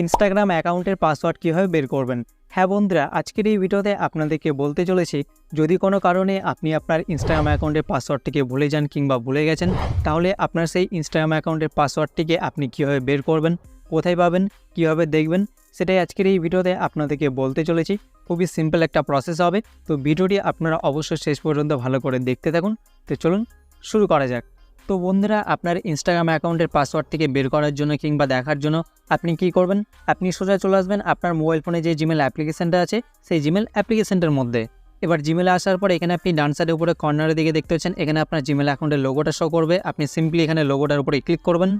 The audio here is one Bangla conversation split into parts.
ইনস্টাগ্রাম অ্যাকাউন্টের পাসওয়ার্ড কীভাবে বের করবেন? হ্যাঁ বন্ধুরা, আজকের এই ভিডিওতে আপনাদেরকে বলতে চলেছি, যদি কোনো কারণে আপনি আপনার ইনস্টাগ্রাম অ্যাকাউন্টের পাসওয়ার্ডটিকে ভুলে যান কিংবা ভুলে গেছেন, তাহলে আপনার সেই ইনস্টাগ্রাম অ্যাকাউন্টের পাসওয়ার্ডটিকে আপনি কীভাবে বের করবেন, কোথায় পাবেন, কীভাবে দেখবেন, সেটাই আজকের এই ভিডিওতে আপনাদেরকে বলতে চলেছি। খুবই সিম্পল একটা প্রসেস হবে, তো ভিডিওটি আপনারা অবশ্যই শেষ পর্যন্ত ভালো করে দেখতে থাকুন। তো চলুন, শুরু করা যাক। তো বন্ধুরা, আপনার ইনস্টাগ্রাম অ্যাকাউন্টের পাসওয়ার্ড থেকে বের করার জন্য কিংবা দেখার জন্য আপনি কি করবেন? আপনি সোজা চলে আসবেন আপনার মোবাইল ফোনে যে জিমেল অ্যাপ্লিকেশনটা আছে, সেই জিমেল অ্যাপ্লিকেশনটার মধ্যে। এবার জিমেলে আসার পর এখানে আপনি ডান সাইডের উপরে কর্নারের দিকে দেখতে পাচ্ছেন, এখানে আপনার জিমেল অ্যাকাউন্টের লোগোটা শো করবে। আপনি সিম্পলি এখানে লোগোটার উপরে ক্লিক করবেন।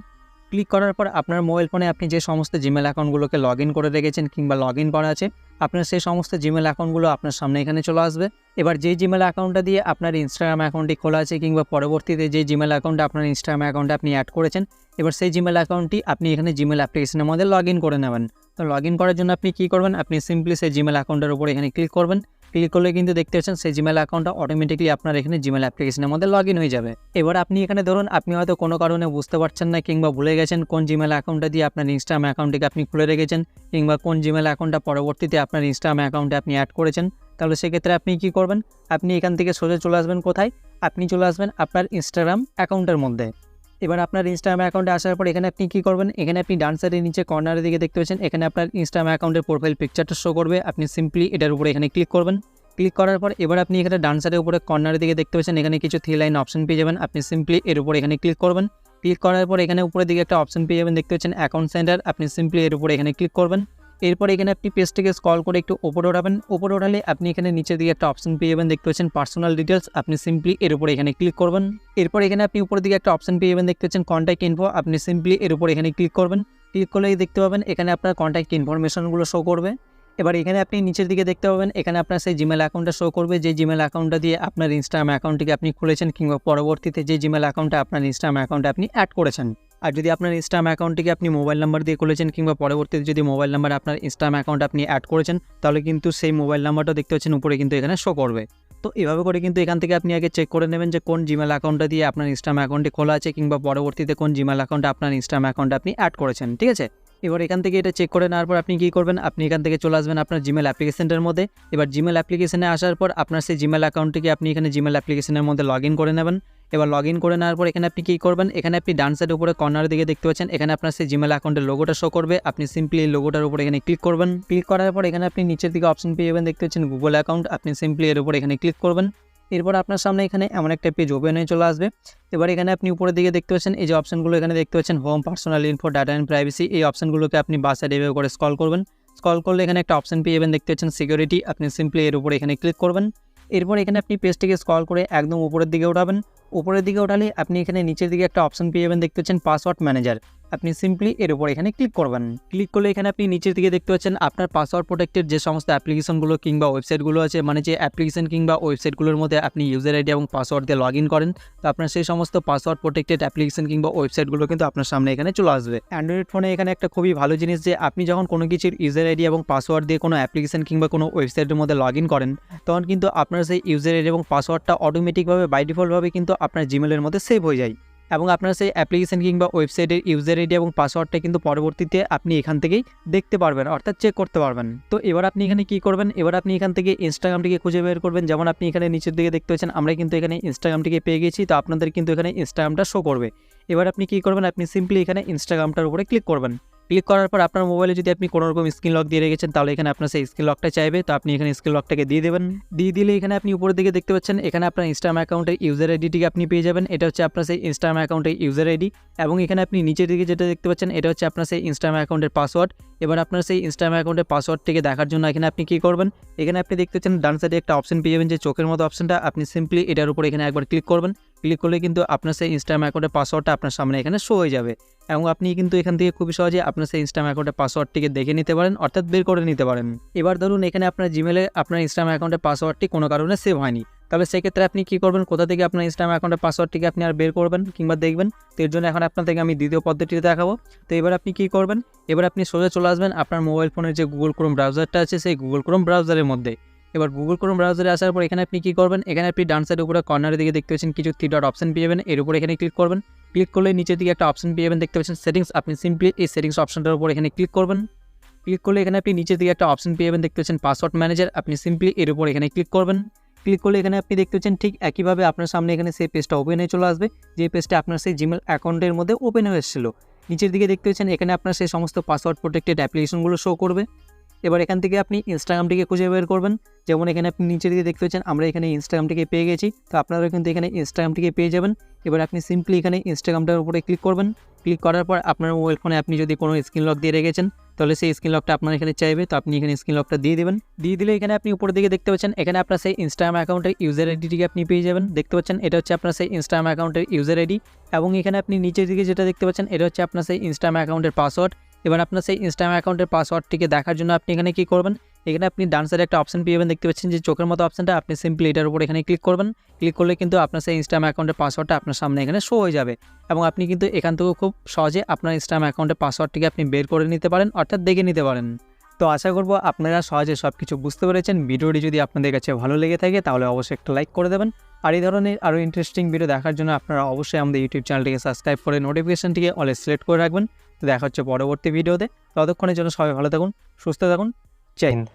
ক্লিক করার পর আপনার মোবাইল ফোনে আপনি যে সমস্ত জিমেল অ্যাকাউন্টগুলোকে লগ করে রেখেছেন কিংবা লগ করা আছে আপনার সেই সমস্ত জিমেল অ্যাকাউন্টগুলো আপনার সামনে এখানে চলে আসবে। এবার যে জিমেল অ্যাকাউন্টটা দিয়ে আপনার ইনস্টাগ্রাম অ্যাকাউন্টটি খোলা আছে কিংবা পরবর্তীতে যে জিমেল অ্যাকাউন্টটা আপনার ইনস্টাগ্রাম অ্যাকাউন্টে আপনি অ্যাড করেছেন, এবার সেই জিমেল অ্যাকাউন্টটি আপনি এখানে জিমেল অ্যাপ্লিকেশনের মধ্যে লগ করে নেবেন। তো লগ করার জন্য আপনি কী করবেন? আপনি সিম্পলি সেই জিমেল অ্যাকাউন্টের উপর এখানে ক্লিক করবেন। ক্লিক করলে কিন্তু দেখতে পাচ্ছেন সেই জিমেল অ্যাকাউন্টটা অটোমেটিকলি আপনার এখানে জিমেল অ্যাপ্লিকেশনের মধ্যে লগ হয়ে যাবে। এবার আপনি এখানে ধরুন, আপনি হয়তো কোনো কারণে বুঝতে পারছেন না কিংবা ভুলে গেছেন কোন জিমেল অ্যাকাউন্টটা দিয়ে আপনার ইনস্টাগ্রাম অ্যাকাউন্টটিকে আপনি খুলে রেখেছেন কিংবা কোন জিমেল অ্যাকাউন্টটা পরবর্তীতে আপনার ইনস্টাগ্রাম অ্যাকাউন্টে আপনি অ্যাড করেছেন। তাহলে সেক্ষেত্রে আপনি কি করবেন? আপনি এখান থেকে সোজা চলে আসবেন কোথায়? আপনি চলে আসবেন আপনার ইনস্টাগ্রাম অ্যাকাউন্টের মধ্যে। এবার আপনার ইনস্টাগ্রাম অ্যাকাউন্টে আসার পর এখানে আপনি কী করবেন? এখানে আপনি ডান সাইডের নিচে কর্নারের দিকে দেখতে পাচ্ছেন। এখানে আপনার ইনস্টাগ্রাম অ্যাকাউন্টের প্রোফাইল পিকচারটা শো করবে। আপনি সিম্পলি এটার উপরে এখানে ক্লিক করবেন। ক্লিক করার পর এবার আপনি এখানে ডান সাইডের উপরে কর্নারের দিকে দেখতে পাচ্ছেন। এখানে কিছু থ্রি লাইন অপশন পেয়ে যাবেন। আপনি সিম্পলি এর উপরে এখানে ক্লিক করবেন। ক্লিক করার পর এখানে উপরের দিকে একটা অপশন পেয়ে যাবেন। দেখতে পাচ্ছেন অ্যাকাউন্ট সেন্টার আপনি সিম্পলি এর উপরে এখানে ক্লিক করবেন। এরপর এখানে আপনি পেজটিকে স্কল করে একটু ওপরে ওঠাবেন ওপরে ওঠালে আপনি এখানে নিচের দিকে একটা অপশন পেয়ে যাবেন। দেখতে পাচ্ছেন পার্সোনাল ডিটেলস আপনি সিম্পলি এর উপরে এখানে ক্লিক করবেন। এরপর এখানে আপনি উপরের দিকে একটা অপশন পেয়ে যাবেন। দেখতে পাচ্ছেন কন্ট্যাক্ট ইনফো আপনি সিম্পলি এর উপরে এখানে ক্লিক করবেন। ক্লিক করলেই দেখতে পাবেন এখানে আপনার কন্ট্যাক্ট ইনফরমেশনগুলো শো করবে। এবার এখানে আপনি নিচের দিকে দেখতে পাবেন, এখানে আপনার সেই জিমেল অ্যাকাউন্টটা শো করবে। যে জিমেল অ্যাকাউন্টটা দিয়ে আপনার ইনস্টাগ্রাম অ্যাকাউন্টটিকে আপনি খুলেছেন কিংবা পরবর্তীতে যে জিমেল অ্যাকাউন্টটা আপনার ইনস্টাগ্রাম অ্যাকাউন্টে আপনি অ্যাড করেছেন। আর যদি আপনার ইনস্টাগ্রাম অ্যাকাউন্টটিকে আপনি মোবাইল নাম্বার দিয়ে খুলেছেন কিংবা পরবর্তীতে যদি মোবাইল নাম্বার আপনার ইনস্টাগ্রাম অ্যাকাউন্ট আপনি অ্যাড করেছেন, তাহলে কিন্তু সেই মোবাইল নাম্বারটা দেখতে পাচ্ছেন, উপরে কিন্তু এখানে শো করবে। তো এভাবে করে কিন্তু এখান থেকে আপনি আগে চেক করে নেবেন যে কোন জিমেল অ্যাকাউন্টটা দিয়ে আপনার ইনস্টাগ্রাম অ্যাকাউন্টটি খোলা আছে কিংবা পরবর্তীতে কোন জিমেল অ্যাকাউন্টে আপনার ইনস্টাগ্রাম অ্যাকাউন্টে আপনি অ্যাড করেছেন, ঠিক আছে? এবার এখান থেকে এটা চেক করে নেওয়ার পর আপনি কী করবেন? আপনি এখান থেকে চলে আসবেন আপনার জিমেল অ্যাপ্লিকেশনটার মধ্যে। এবার জিমেল অ্যাপ্লিকেশনে আসার পর আপনার সেই জিমেল অ্যাকাউন্টটিকে আপনি এখানে জিমেল অ্যাপ্লিকেশনের মধ্যে লগ করে নেবেন। এবার লগ ইন করে নেওয়ার পর এখানে আপনি কী করবেন? এখানে আপনি ডান সাইডের উপরে কর্নার দিকে দেখতে পাচ্ছেন। এখানে আপনার সেই জিমেল অ্যাকাউন্টের লোগোটা শো করবে। আপনি সিম্পলি এই লোগোটার উপরে এখানে ক্লিক করবেন। ক্লিক করার পর এখানে আপনি নিচের দিকে অপশন পেয়ে যাবেন। দেখতে পাচ্ছেন গুগল অ্যাকাউন্ট আপনি সিম্পলি এর উপরে এখানে ক্লিক করবেন। এরপর আপনার সামনে এখানে এমন একটা পেজ ওপেন হয়ে চলে আসবে। এবার এখানে আপনি উপরের দিকে দেখতে পাচ্ছেন, এই যে অপশনগুলো এখানে দেখতে পাচ্ছেন home personal info data and privacy এই অপশনগুলোকে আপনি বাসায় এভাবে করে স্কল করবেন। স্কল করলে এখানে একটা অপশন পেয়ে যাবেন। দেখতে পাচ্ছেন সিকিউরিটি আপনি সিম্পলি এর উপরে এখানে ক্লিক করবেন। এরপর এখানে আপনি পেজটিকে স্ক্রল করে একদম উপরের দিকে উঠাবেন। উপরের দিকে উঠালে আপনি এখানে নিচের দিকে একটা অপশন পেয়ে যাবেন, দেখতে পাচ্ছেন পাসওয়ার্ড ম্যানেজার আপনি সিম্পলি এর উপর এখানে ক্লিক করবেন। ক্লিক করলে এখানে আপনি নিচের দিকে দেখতে পাচ্ছেন আপনার পাসওয়ার্ড প্রোটেক্টেড যে সমস্ত অ্যাপ্লিকেশনগুলো কিংবা ওয়েবসাইটগুলো আছে মানে যে অ্যাপ্লিকেশন কিংবা ওয়েবসাইটগুলোর মধ্যে আপনি ইউজার আইডি এবং পাসওয়ার্ড দিয়ে লগ করেন, তো আপনার সেই সমস্ত পাসওয়ার্ড প্রোটেক্টেড অ্যাপ্লিকেশন কিংবা ওয়েবসাইটগুলো কিন্তু আপনার সামনে এখানে চলে আসবে। অ্যান্ড্রয়েড ফোনে এখানে একটা খুবই ভালো জিনিস যে, আপনি যখন কোনো কিছুর ইউজার আইডি এবং পাসওয়ার্ড দিয়ে কোনো অ্যাপ্লিকেশন কিংবা কোনো ওয়েবসাইটের মধ্যে লগ করেন, তখন কিন্তু আপনার সেই ইউজার আইডি এবং পাসওয়ার্ডটা অটোমেটিকভাবে বাই ডিফল্টভাবে কিন্তু আপনার জিমেলের মধ্যে সেভ হয়ে যায়। এবং আপনার সেই অ্যাপ্লিকেশান কিংবা ওয়েবসাইটের ইউজার আইডি এবং পাসওয়ার্ডটা কিন্তু পরবর্তীতে আপনি এখান থেকেই দেখতে পারবেন, অর্থাৎ চেক করতে পারবেন। তো এবার আপনি এখানে কি করবেন? এবার আপনি এখান থেকে ইনস্টাগ্রামটিকে খুঁজে বের করবেন। যেমন আপনি এখানে নিচের দিকে দেখতে পাচ্ছেন, আমরা কিন্তু এখানে ইনস্টাগ্রামটিকে পেয়ে গেছি। তো আপনাদের কিন্তু এখানে ইনস্টাগ্রামটা শো করবে। এবার আপনি কি করবেন? আপনি সিম্পলি এখানে ইনস্টাগ্রামটার উপরে ক্লিক করবেন। ক্লিক করার পর আপনার মোবাইলে যদি আপনি কোনো রকম স্ক্রিন লক দিয়ে রেখেছেন, তাহলে এখানে আপনার সেই স্ক্রিন লকটা চাইবে। তো আপনি এখানে স্ক্রিন লকটাকে দিয়ে দেবেন। দিয়ে দিলে এখানে আপনি উপরের দিকে দেখতে পাচ্ছেন, এখানে আপনার ইনস্টাগ্রাম অ্যাকাউন্টের ইউজার আইডিটিকে আপনি পেয়ে যাবেন। এটা হচ্ছে আপনার সেই ইনস্টাগ্রাম অ্যাকাউন্টের ইউজার আইডি এবং এখানে আপনি নিচের দিকে যেটা দেখতে পাচ্ছেন, এটা হচ্ছে আপনার সেই ইনস্টাগ্রাম অ্যাকাউন্টের পাসওয়ার্ড এবার আপনার সেই ইনস্টাগ্রাম অ্যাকাউন্টের পাসওয়ার্ডটিকে দেখার জন্য এখানে আপনি কী করবেন, এখানে আপনি দেখতে পাচ্ছেন ডান সাইডে একটা অপশন পেয়ে যাবেন যে চোখের মতো অপশনটা আপনি সিম্পলি এটার উপর এখানে একবার ক্লিক করবেন। ক্লিক করলে কিন্তু আপনার সেই ইনস্টাগ্রাম অ্যাকাউন্টের পাসওয়ার্ডটা আপনার সামনে এখানে শো হয়ে যাবে। এবং আপনি কিন্তু এখান থেকে খুবই সহজে আপনার সেই ইনস্টাগ্রাম অ্যাকাউন্টের পাসওয়ার্ডটিকে দেখে নিতে পারেন, অর্থাৎ বের করে নিতে পারেন। এবার ধরুন এখানে আপনার জিমেলে আপনার ইনস্টাগ্রাম অ্যাকাউন্টের পাসওয়ার্ডটি কোনো কারণে সেভ হয়নি। তবে সেক্ষেত্রে আপনি কী করবেন? কোথা থেকে আপনার ইনস্টাগ্রাম অ্যাকাউন্টের পাসওয়ার্ডটিকে আপনি আর বের করবেন কিংবা দেখবেন? তো এর জন্য এখন আপনার থেকে আমি দ্বিতীয় পদ্ধতিতে দেখাবো। তো এবার আপনি কী করবেন? এবার আপনি সোজা চলে আসবেন আপনার মোবাইল ফোনের যে গুগল ক্রোম ব্রাউজারটা আছে, সেই গুগল ক্রোম ব্রাউজারের মধ্যে। এবার গুগল ক্রোম ব্রাউজারে আসার পর এখানে আপনি কী করবেন? এখানে আপনি ডান সাইডের উপরে কর্নারের দিকে দেখতে পাচ্ছেন কিছু থ্রি ডট অপশন পেয়ে যাবেন। এর উপরে এখানে ক্লিক করবেন। ক্লিক করলে নিচের দিকে একটা অপশন পেয়ে যাবেন। দেখতে পাচ্ছেন সেটিংস আপনি সিম্পলি এই সেটিংস অপশনটার উপর এখানে ক্লিক করবেন। ক্লিক করলে এখানে আপনি নিচের দিকে একটা অপশন পেয়ে যাবেন। দেখতে পাচ্ছেন পাসওয়ার্ড ম্যানেজার আপনি সিম্পলি এর উপর এখানে ক্লিক করবেন। ক্লিক করলে এখানে আপনি দেখতে পাচ্ছেন ঠিক একইভাবে আপনার সামনে এখানে সেই পেজটা ওপেন হয়ে চলে আসবে। যে পেজটা আপনার সেই জিমেল অ্যাকাউন্টের মধ্যে ওপেন হয়ে এসেছিল। নিচের দিকে দেখতে পাচ্ছেন এখানে আপনার সেই সমস্ত পাসওয়ার্ড প্রোটেক্টেড অ্যাপ্লিকেশনগুলো শো করবে। এবার এখান থেকে আপনি ইনস্টাগ্রামটিকে খুঁজে বের করবেন। যেমন এখানে আপনি নিচের দিকে দেখতে পাচ্ছেন, আমরা এখানে ইনস্টাগ্রামটিকে পেয়ে গেছি। তো আপনারাও কিন্তু এখানে ইনস্টাগ্রামটিকে পেয়ে যাবেন। এবার আপনি সিম্পলি এখানে ইনস্টাগ্রামটার উপরে ক্লিক করবেন। ক্লিক করার পর আপনার মোবাইল ফোনে আপনি যদি কোনো স্ক্রিন লক দিয়ে রেখেছেন, তাহলে সেই স্ক্রিন লকটা আপনার এখানে চাইবে। তো আপনি এখানে স্ক্রিন লকটা দিয়ে দেবেন। দিয়ে দিলে এখানে আপনি উপরের দিকে দেখতে পাচ্ছেন, এখানে আপনার সেই ইনস্টাগ্রাম অ্যাকাউন্টের ইউজার আইডিটিকে আপনি পেয়ে যাবেন। দেখতে পাচ্ছেন, এটা হচ্ছে আপনার সেই ইনস্টাগ্রাম অ্যাকাউন্টের ইউজার আইডি এবং এখানে আপনি নিচের দিকে যেটা দেখতে পাচ্ছেন, এটা হচ্ছে আপনার সেই ইনস্টাগ্রাম অ্যাকাউন্টের পাসওয়ার্ড এবার আপনার সেই ইনস্টাগ্রাম অ্যাকাউন্টের পাসওয়ার্ডটিকে দেখার জন্য আপনি এখানে কী করবেন? এখানে আপনি ডান সাইডে একটা অপশন পেয়ে যাবেন। দেখতে পাচ্ছেন যে চোখের মতো অপশনটা আপনি সিম্পলি এটার উপর এখানে ক্লিক করবেন। ক্লিক করলে কিন্তু আপনার সেই ইনস্টাগ্রাম অ্যাকাউন্টের পাসওয়ার্ডটা আপনার সামনে এখানে শো হয়ে যাবে। এবং আপনি কিন্তু এখান থেকেও খুব সহজে আপনার ইনস্টাগ্রাম অ্যাকাউন্টের পাসওয়ার্ডটিকে আপনি বের করে নিতে পারেন, অর্থাৎ দেখে নিতে পারেন। তো আশা করব আপনারা সহজে সব কিছু বুঝতে পেরেছেন। ভিডিওটি যদি আপনাদের কাছে ভালো লেগে থাকে, তাহলে অবশ্যই একটা লাইক করে দেবেন। আর এই ধরনের আরও ইন্টারেস্টিং ভিডিও দেখার জন্য আপনারা অবশ্যই আমাদের ইউটিউব চ্যানেলটিকে সাবস্ক্রাইব করে নোটিফিকেশনটিকে অলে সিলেক্ট করে রাখবেন। তো দেখা হচ্ছে পরবর্তী ভিডিওতে। ততক্ষণের জন্য সবাই ভালো থাকুন সুস্থ থাকুন। হিন্দ।